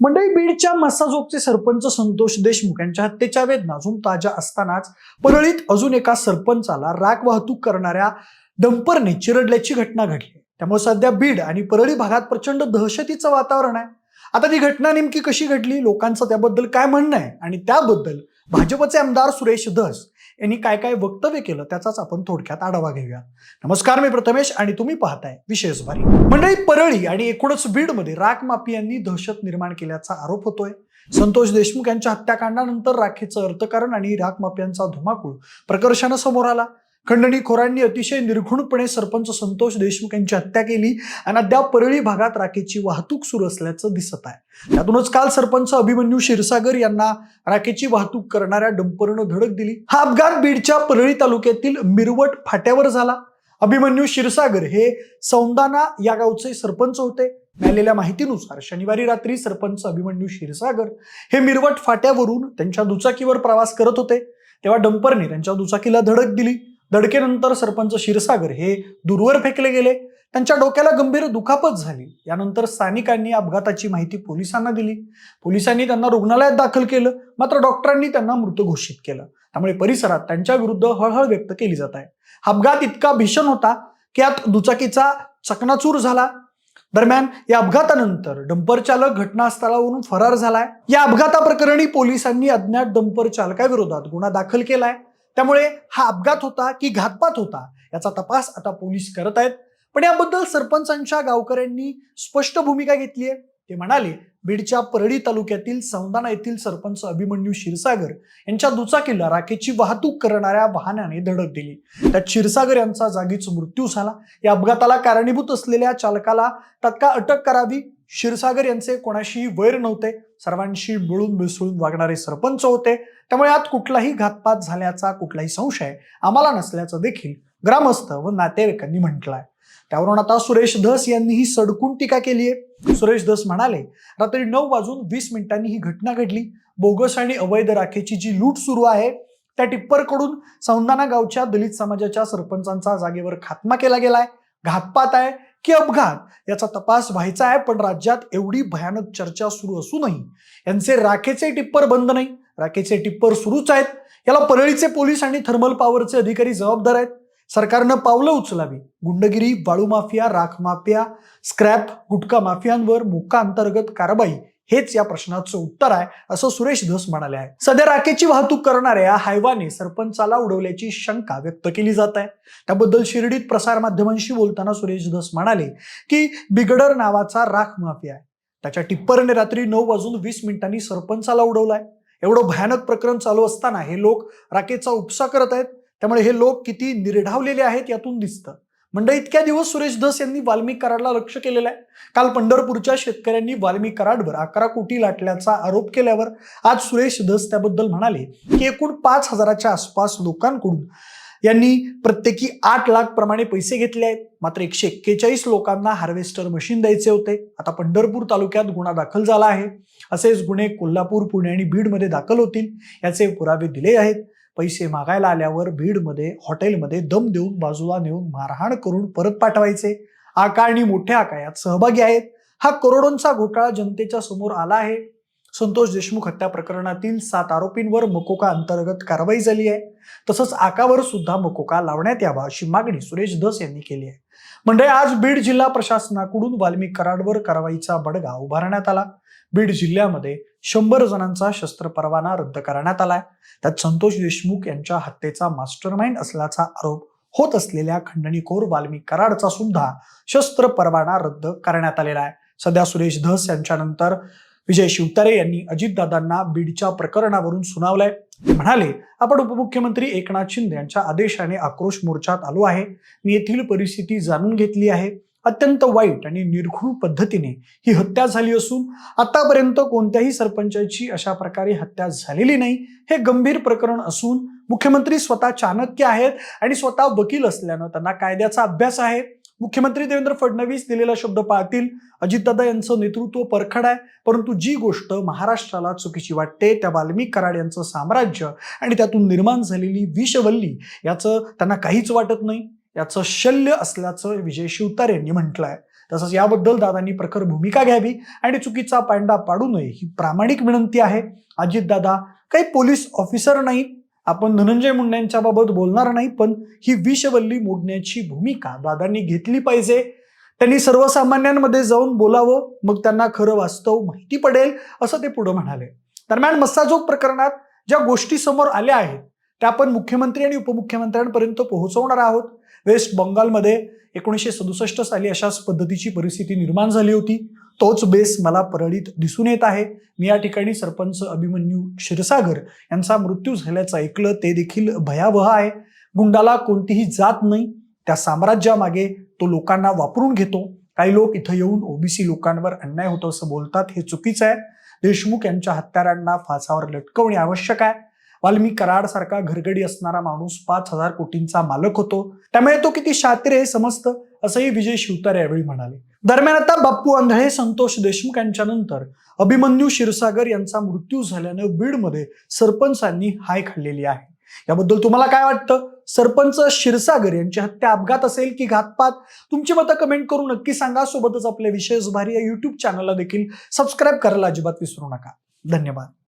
मंडळी बीडच्या मस्साजोगचे सरपंच संतोष देशमुख यांच्या हत्येच्या वेदना अजून ताज्या असतानाच परळीत अजून एका सरपंचाला राख वाहतूक करणाऱ्या डंपरने चिरडल्याची घटना घडली. त्यामुळे सध्या बीड आणि परळी भागात प्रचंड दहशतीचं वातावरण आहे. आता ती घटना नेमकी कशी घडली? लोकांचं त्याबद्दल काय म्हणणं आहे? आणि त्याबद्दल भाजपचे आमदार सुरेश धस यांनी काय काय वक्तव्य केलं त्याचाच आपण थोडक्यात आढावा घेऊया. नमस्कार मी प्रथमेश आणि तुम्ही पाहताय विशेष भारी मंडळी परळी आणि एकूणच बीडमध्ये राख माफियांनी दहशत निर्माण केल्याचा आरोप होतोय. संतोष देशमुख यांच्या हत्याकांडानंतर राखेचं अर्थकारण आणि राख माफियांचा धुमाकूळ प्रकर्षानं समोर आला. खंडणीखोरांनी अतिशय निर्घुणपणे सरपंच संतोष देशमुख यांची हत्या केली आणि अद्याप परळी भागात राखेची वाहतूक सुरू असल्याचं दिसत आहे. त्यातूनच काल सरपंच अभिमन्यू क्षीरसागर यांना राखेची वाहतूक करणाऱ्या डंपरनं धडक दिली. हा अपघात बीडच्या परळी तालुक्यातील मिरवट फाट्यावर झाला. अभिमन्यू क्षीरसागर हे सौंदाना या गावचे सरपंच होते. मिळालेल्या माहितीनुसार शनिवारी रात्री सरपंच अभिमन्यू क्षीरसागर हे मिरवट फाट्यावरून त्यांच्या दुचाकीवर प्रवास करत होते. तेव्हा डंपरने त्यांच्या दुचाकीला धडक दिली. धडकेनंतर सरपंच क्षीरसागर हे दूरवर फेकले गेले. त्यांच्या डोक्याला गंभीर दुखापत झाली. यानंतर स्थानिकांनी अपघाताची माहिती पोलिसांना दिली. पोलिसांनी त्यांना रुग्णालयात दाखल केलं. मात्र डॉक्टरांनी त्यांना मृत घोषित केलं. त्यामुळे परिसरात त्यांच्या विरुद्ध हळहळ व्यक्त केली जात आहे. अपघात इतका भीषण होता की यात दुचाकीचा चकनाचूर झाला. दरम्यान या अपघातानंतर डंपर चालक घटनास्थळावरून फरार झालाय. या अपघाताप्रकरणी पोलिसांनी अज्ञात डंपर चालकाविरोधात गुन्हा दाखल केलाय. त्यामुळे हा अपघात होता की घातपात होता याचा तपास आता पोलीस करत आहेत. पण याबद्दल सरपंचांच्या गावकऱ्यांनी स्पष्ट भूमिका घेतली आहे. ते म्हणाले बीडच्या परळी तालुक्यातील सौंदाणा येथील सरपंच अभिमन्यू क्षीरसागर यांच्या दुचाकीला राखेची वाहतूक करणाऱ्या वाहनाने धडक दिली. त्यात क्षीरसागर यांचा जागीच मृत्यू झाला. या अपघाताला कारणीभूत असलेल्या चालकाला तत्काळ अटक करावी क्षीरसागर यांचे कोणाशीही वैर नव्हते सर्वांशी मिळून मिसळून वागणारे सरपंच होते. त्यामुळे यात कुठलाही घातपात झाल्याचा कुठलाही संशय आम्हाला नसल्याचं देखील ग्रामस्थ व नातेवाईकांनी म्हटलंय. त्यावरून आता सुरेश धस यांनीही सडकून टीका केली आहे. सुरेश धस म्हणाले रात्री नऊ वाजून वीस मिनिटांनी ही घटना घडली. बोगस आणि अवैध राखेची जी लूट सुरू आहे त्या टिप्परकडून सौंदाना गावच्या दलित समाजाच्या सरपंचांचा जागेवर खात्मा केला गेलाय. घातपात आहे. की अपघात याचा तपास व्हायचा आहे पण राज्यात एवढी भयानक चर्चा सुरू असूनही यांचे राखेचे टिप्पर बंद नाही. राखेचे टिप्पर सुरूच आहेत. याला परळीचे पोलीस आणि थर्मल पॉवरचे अधिकारी जबाबदार आहेत. सरकारनं पावलं उचलावी. गुंडगिरी वाळू माफिया राख माफिया स्क्रॅप गुटखा माफियांवर मोका अंतर्गत कारवाई हेच या प्रश्नाचं उत्तर आहे असं सुरेश धस म्हणाले आहे. सध्या राखेची वाहतूक करणाऱ्या हायवाने सरपंचाला उडवल्याची शंका व्यक्त केली जात आहे. त्याबद्दल शिर्डीत प्रसारमाध्यमांशी बोलताना सुरेश धस म्हणाले की बिगडर नावाचा राख माफिया आहे. त्याच्या टिप्परने रात्री नऊ वाजून वीस मिनिटांनी सरपंचाला उडवलाय. एवढं भयानक प्रकरण चालू असताना हे लोक राखेचा उपसा करत आहेत. त्यामुळे हे लोक किती निर्ढावलेले आहेत यातून दिसतं. म्हणजे इतक्या दिवस सुरेश धस यांनी वाल्मिक कराडला लक्ष केलेलं आहे. काल पंढरपूरच्या शेतकऱ्यांनी वाल्मिक कराडवर अकरा कोटी लाटल्याचा आरोप केल्यावर आज सुरेश धस त्याबद्दल म्हणाले की एकूण पाच हजाराच्या आसपास लोकांकडून यांनी प्रत्येकी आठ लाख प्रमाणे पैसे घेतले आहेत. मात्र एकशे एक्केचाळीस लोकांना हार्वेस्टर मशीन द्यायचे होते. आता पंढरपूर तालुक्यात गुन्हा दाखल झाला आहे. असेच गुन्हे कोल्हापूर पुणे आणि बीडमध्ये दाखल होतील याचे पुरावे दिले आहेत. पैसे मागायला आल्यावर बीडमध्ये हॉटेलमध्ये दम देऊन बाजूला नेऊन मारहाण करून परत पाठवायचे. आका आणि मोठ्या आका यात सहभागी आहेत. हा करोडोंचा घोटाळा जनतेच्या समोर आला आहे. संतोष देशमुख हत्या प्रकरणातील सात आरोपींवर मकोका अंतर्गत कारवाई झाली आहे. तसंच आकावर सुद्धा मकोका लावण्यात यावा अशी मागणी सुरेश धस यांनी केली आहे. म्हणजे आज बीड जिल्हा प्रशासनाकडून वाल्मिक कराडवर कारवाईचा बडगा उभारण्यात आला. बीड जिल्ह्यामध्ये शंभर जणांचा शस्त्र परवाना रद्द करण्यात आलाय. त्यात संतोष देशमुख यांच्या हत्येचा मास्टरमाइंड असल्याचा आरोप होत असलेल्या खंडणीखोर वाल्मिक कराडचा सुद्धा शस्त्र परवाना रद्द करण्यात आलेला आहे. सध्या सुरेश धस यांच्यानंतर विजय शिवतारे यांनी अजितदादांना बीडच्या प्रकरणावरून सुनावलंय. म्हणाले आपण उपमुख्यमंत्री एकनाथ शिंदे यांच्या आदेशाने आक्रोश मोर्चात आलो आहे. मी येथील परिस्थिती जाणून घेतली आहे. अत्यंत वाईट आणि निर्घृण पद्धतीने ही हत्या झाली असून आतापर्यंत कोणत्याही सरपंचाची अशा प्रकारे हत्या झालेली नाही. हे गंभीर प्रकरण असून मुख्यमंत्री स्वतः चाणक्य आहेत आणि स्वतः वकील असल्यानं त्यांना कायद्याचा अभ्यास आहे. मुख्यमंत्री देवेंद्र फडणवीस दिलेला शब्द पाळतील अजितदादा यांचं नेतृत्व परखड आहे. परंतु जी गोष्ट महाराष्ट्राला चुकीची वाटते त्या वाल्मिक कराड यांचं साम्राज्य आणि त्यातून निर्माण झालेली विषवल्ली याचं त्यांना काहीच वाटत नाही. याचं शल्य असल्याचं विजय शिवतारे यांनी म्हटलंय. तसंच याबद्दल दादांनी प्रखर भूमिका घ्यावी आणि चुकीचा पांडा पाडू नये ही प्रामाणिक विनंती आहे. अजितदादा काही पोलीस ऑफिसर नाहीत आपण धनंजय मुंडेंच्या बाबत बोलणार नाही पण ही विषवल्ली मोडण्याची भूमिका दादांनी घेतली पाहिजे. त्यांनी सर्वसामान्यांमध्ये जाऊन बोलावं मग त्यांना खरं वास्तव माहिती पडेल असं ते पुढे म्हणाले. दरम्यान मस्साजोग प्रकरणात ज्या गोष्टी समोर आल्या आहेत त्या आपण मुख्यमंत्री आणि उपमुख्यमंत्र्यांपर्यंत पोहोचवणार आहोत. वेस्ट बंगालमध्ये एकोणीसशे सदुसष्ट साली अशाच पद्धतीची परिस्थिती निर्माण झाली होती. तोच बेस मला परळीत दिसून येत आहे. मी या ठिकाणी सरपंच अभिमन्यू क्षीरसागर यांचा मृत्यू झाल्याचं ऐकलं ते देखील भयावह आहे. गुंडाला कोणतीही जात नाही. त्या साम्राज्यामागे तो लोकांना वापरून घेतो. काही लोक इथं येऊन ओबीसी लोकांवर अन्याय होतो असं बोलतात हे चुकीचं आहे. देशमुख यांच्या हत्यारांना फासावर लटकवणे आवश्यक आहे. वाल्मी कराड सारखा घरगडी असणारा माणूस पाच हजार कोटींचा मालक होतो. त्यामुळे तो किती शातीर आहे समजतं? असंही विजय शिवतारे यावेळी म्हणाले. दरम्यान आता बाप्पू आंधळे संतोष देशमुख यांच्या नंतर अभिमन्यू क्षीरसागर यांचा मृत्यू झाल्यानं बीडमध्ये सरपंचांनी हाय खाल्लेली आहे. याबद्दल तुम्हाला काय वाटतं? सरपंच क्षीरसागर यांची हत्या अपघात असेल की घातपात? तुमची मतं कमेंट करून नक्की सांगा. सोबतच आपल्या विशेष भारी या युट्यूब चॅनलला देखील सबस्क्राईब करायला अजिबात विसरू नका. धन्यवाद.